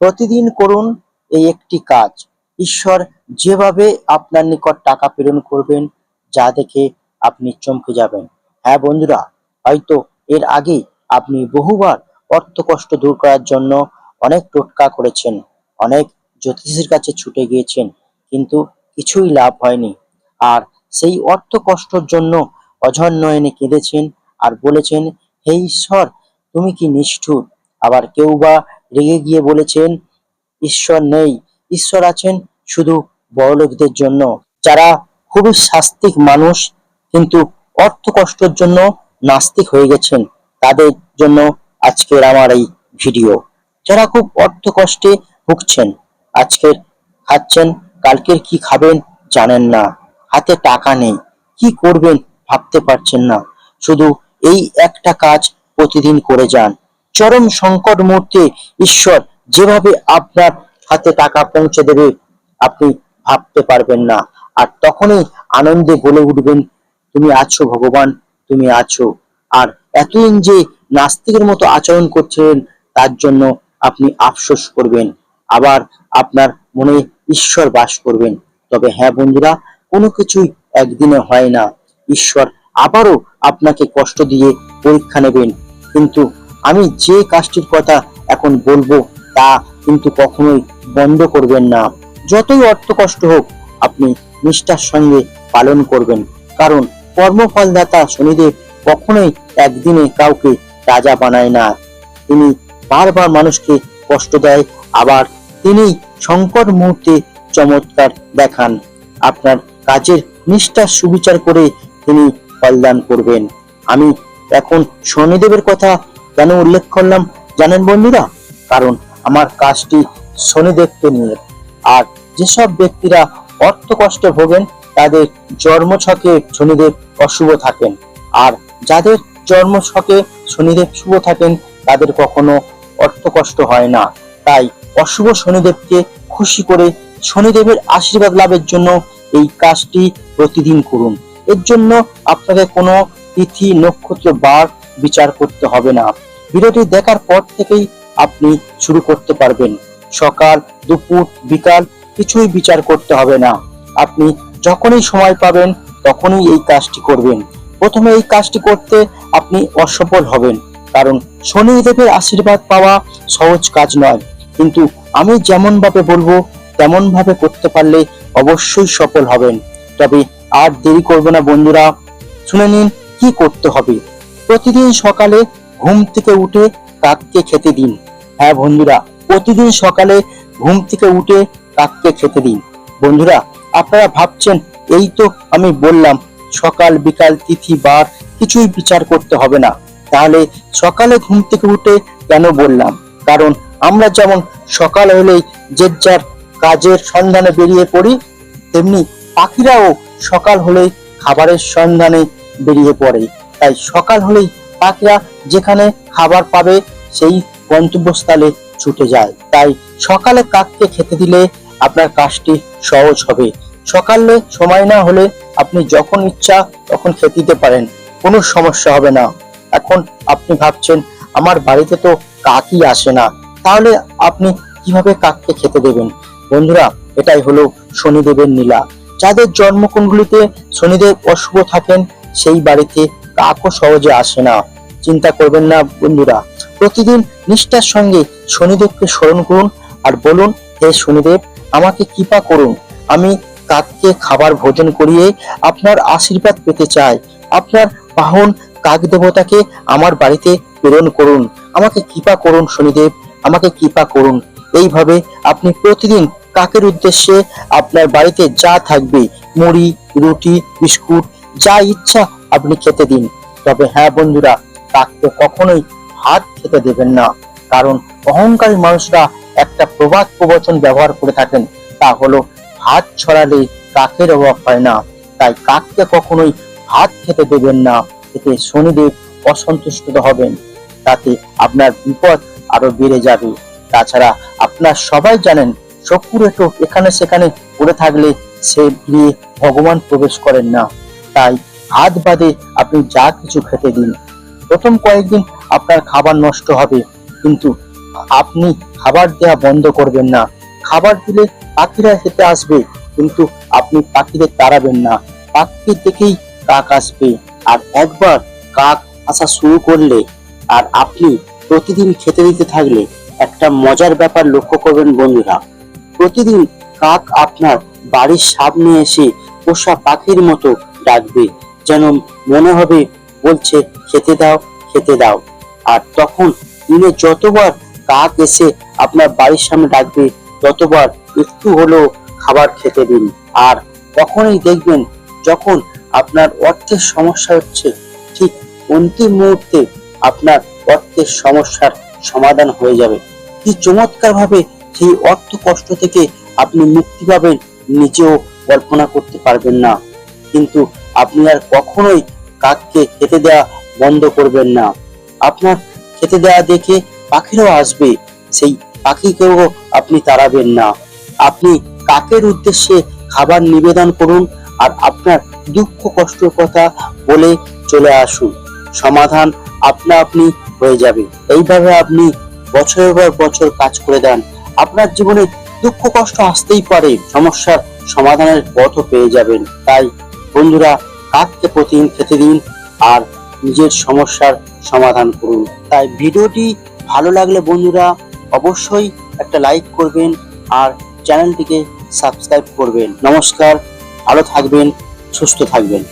প্রতিদিন করুন এই একটি কাজ। ঈশ্বর যেভাবে আপনার নিকট টাকা প্রেরণ করবেন, যা দেখে আপনি চমকে যাবেন। হ্যাঁ বন্ধুরা, হয়তো এর আগে আপনি বহুবার অর্থ কষ্ট দূর করার জন্য অনেক টোটকা করেছেন, অনেক জ্যোতিষীর কাছে ছুটে গিয়েছেন, কিন্তু কিছুই লাভ হয়নি। আর সেই অর্থ কষ্টর জন্য অঝর নয়নে কেঁদেছেন আর বলেছেন, হে ঈশ্বর, তুমি কি নিষ্ঠুর? আবার কেউ বা রেগে গিয়ে বলেছেন, ঈশ্বর নেই। ঈশ্বর আছেন শুধু বড়লোকদের জন্য। যারা খুবই শাস্তিক মানুষ, কিন্তু অর্থ কষ্টের জন্য নাস্তিক হয়ে গেছেন, তাদের জন্য আজকের আমার এই ভিডিও। যারা খুব অর্থ কষ্টে ভুগছেন, আজকের খাচ্ছেন, কালকের কি খাবেন জানেন না। হাতে টাকা নেই। কি করবেন ভাবতে পারছেন না। শুধু এই একটা কাজ প্রতিদিন করে যান। চরম সংকট মুহূর্তে ঈশ্বর যেভাবে আপনার হাতে টাকা পৌঁছে দেবে, আপনি ভাবতে পারবেন না। আর তখনই আনন্দে বলে উঠবেন, তুমি আছো ভগবান, তুমি আছো। আর এতদিন যে নাস্তিকের মতো আচরণ করছিলেন, তার জন্য আপনি আফসোস করবেন। আবার আপনার মনে ঈশ্বর বাস করবেন। তবে হ্যাঁ বন্ধুরা, কোনো কিছুই একদিনে হয় না। ঈশ্বর আবারও আপনাকে কষ্ট দিয়ে পরীক্ষা নেবেন। কিন্তু আমি যে কাজটির কথা এখন বলব, তা কিন্তু কখনোই বন্ধ করবেন না। যতই অর্থ কষ্ট হোক, আপনি নিষ্ঠার সঙ্গে পালন করবেন। কারণ কর্মফলদাতা শনিদেব কখনোই একদিনে কাউকে রাজা বানায় না। তিনি বারবার মানুষকে কষ্ট দেয়, আবার তিনি সংকট মুহূর্তে চমৎকার দেখান। আপনার কাজের নিষ্ঠার সুবিচার করে তিনি ফলদান করবেন। আমি এখন শনিদেবের কথা কেন উল্লেখ করলাম জানেন বন্ধুরা? কারণ আমার কাজটি শনিদেবকে নিয়ে। আর যেসব ব্যক্তিরা অর্থ কষ্টে ভোগেন, তাদের জন্মছকে শনিদেব অশুভ থাকেন। আর যাদের জন্মছকে শনিদেব শুভ থাকেন, তাদের কখনো অর্থ কষ্ট হয় না। তাই অশুভ শনিদেবকে খুশি করে শনিদেবের আশীর্বাদ লাভের জন্য এই কাজটি প্রতিদিন করুন। এর জন্য আপনাকে কোনো তিথি, নক্ষত্র, বার বিচার করতে হবে না। ভিডিওটি দেখার পর থেকেই আপনি শুরু করতে পারবেন। সকাল, দুপুর, বিকাল কিছুই বিচার করতে হবে না। আপনি যখনই সময় পাবেন, তখনই এই কাজটি করবেন। প্রথমে এই কাজটি করতে আপনি অসফল হবেন, কারণ শনিদেবের আশীর্বাদ পাওয়া সহজ কাজ নয়। কিন্তু আমি যেমন ভাবে বলব তেমন ভাবে করতে পারলে অবশ্যই সফল হবেন। তবে আর দেরি করবে না বন্ধুরা, শুনে নিন কি করতে হবে। প্রতিদিন সকালে ঘুম থেকে উঠে কাককে খেতে দিন। হ্যাঁ বন্ধুরা, প্রতিদিন সকালে ঘুম থেকে উঠে কাককে খেতে দিন। বন্ধুরা, আপনারা ভাবছেন, এই তো আমি বললাম, সকাল, বিকাল, তিথি, বার, কিছুই বিচার করতে হবে না। তাহলে সকালে ঘুম থেকে উঠে কেন বললাম? কারণ আমরা যেমন সকাল হলেই যে যার কাজের সন্ধানে বেরিয়ে পড়ি, তেমনি পাখিরাও সকাল হলেই খাবারের সন্ধানে বেরিয়ে পড়ে। তাই সকাল হলেই পাখিরা যেখানে খাবার পাবে, সেই গন্তব্যস্থলে ছুটে যায়। তাই সকালে কাককে খেতে দিলে আপনার কাজটি সহজ হবে। সকালে সময় না হলে আপনি যখন ইচ্ছা তখন খেতে দিতে পারেন, কোনো সমস্যা হবে না। এখন আপনি ভাবছেন, আমার বাড়িতে তো কাকই আসে না। তাহলে আপনি কীভাবে কাককে খেতে দেবেন? বন্ধুরা, এটাই হলো শনিদেবের নীলা যাদের জন্মকুণ্ডলিতে শনিদেব অশুভ থাকেন, সেই বাড়িতে কাকও সহজে আসে না। চিন্তা করবেন না, বন্ধুরা। প্রতিদিন নিষ্ঠার সঙ্গে শনিদেবকে স্মরণ করুন আর বলুন, হে শনিদেব, আমাকে কৃপা করুন। আমি কাককে খাবার ভোজন করিয়ে আপনার আশীর্বাদ পেতে চাই। আপনার বাহন কাক দেবতাকে আমার বাড়িতে প্রেরণ করুন। আমাকে কৃপা করুন, শনিদেব, আমাকে কৃপা করুন। এইভাবে আপনি প্রতিদিন কাকের উদ্দেশ্যে আপনার বাড়িতে যা থাকবে, মুড়ি, রুটি, বিস্কুট, যা ইচ্ছা আপনি খেতে দিন। তবে হ্যাঁ বন্ধুরা কাককে কখনোই ভাত খেতে দেবেন না। কারণ অহংকারী মানুষরা একটা প্রবাদ প্রবচন ব্যবহার করে থাকেন, তা হলো ভাত ছড়ালে কাকের অভাব হয় না। তাই কাককে কখনোই ভাত খেতে দেবেন না, এতে শনিদেব অসন্তুষ্ট হবেন। তাতে আপনার বিপদ আরও বেড়ে যাবে। তাছাড়া আপনার সবাই জানেন, শকুর একটু এখানে সেখানে পড়ে থাকলে সে গিয়ে ভগবান প্রবেশ করেন না। তাই হাত বাদে আপনি যা কিছু খেতে দিন। প্রথম কয়েকদিন আপনার খাবার নষ্ট হবে। কিন্তু আপনি খাবার দেওয়া বন্ধ করবেন না। খাবার দিলে পাখিরা খেতে আসবে, কিন্তু আপনি পাখিদের তাড়াবেন না। পাখি দেখেই কাক আসবে। আর একবার কাক আসা শুরু করলে আর আপনি প্রতিদিন খেতে দিতে থাকলে একটা মজার ব্যাপার লক্ষ্য করবেন বন্ধুরা। প্রতিদিন কাক আপনার বাড়ির সামনে এসে পোষা পাখির মতো ডাকবে, যেন মনে হবে বলছে, খেতে দাও খেতে দাও। আর তখন দিনে যতবার কাক এসে আপনার বাড়ির সামনে ডাকবে, ততবার একটু হলেও খাবার খেতে দিন। আর তখনই দেখবেন যখন আপনার অর্থের সমস্যা হচ্ছে, ঠিক অন্তিম মুহূর্তে আপনার অর্থের সমস্যার সমাধান হয়ে যাবে। কি চমৎকার ভাবে সেই অর্থ কষ্ট থেকে আপনি মুক্তি পাবেন, নিজেও কল্পনা করতে পারবেন না। কিন্তু আপনি আর কখনোই কাককে খেতে দেওয়া বন্ধ করবেন না। আপনার খেতে দেওয়া দেখে পাখিরাও আসবে, সেই পাখিকেও আপনি তাড়াবেন না। আপনি কাকের উদ্দেশ্যে খাবার নিবেদন করুন আর আপনার দুঃখ কষ্টের কথা বলে চলে আসুন। সমাধান আপনা আপনি হয়ে যাবে। এইভাবে আপনি বছরের পর বছর কাজ করে দেন আপনার জীবনে দুঃখ কষ্ট আসতেই পারে, সমস্যার সমাধানের পথও পেয়ে যাবেন। তাই বন্ধুরা কাককে প্রতিদিন খেতে দিন আর নিজের সমস্যার সমাধান করুন। তাই ভিডিওটি ভালো লাগলে বন্ধুরা অবশ্যই একটা লাইক করবেন আর চ্যানেলটিকে সাবস্ক্রাইব করবেন। নমস্কার, ভালো থাকবেন, সুস্থ থাকবেন।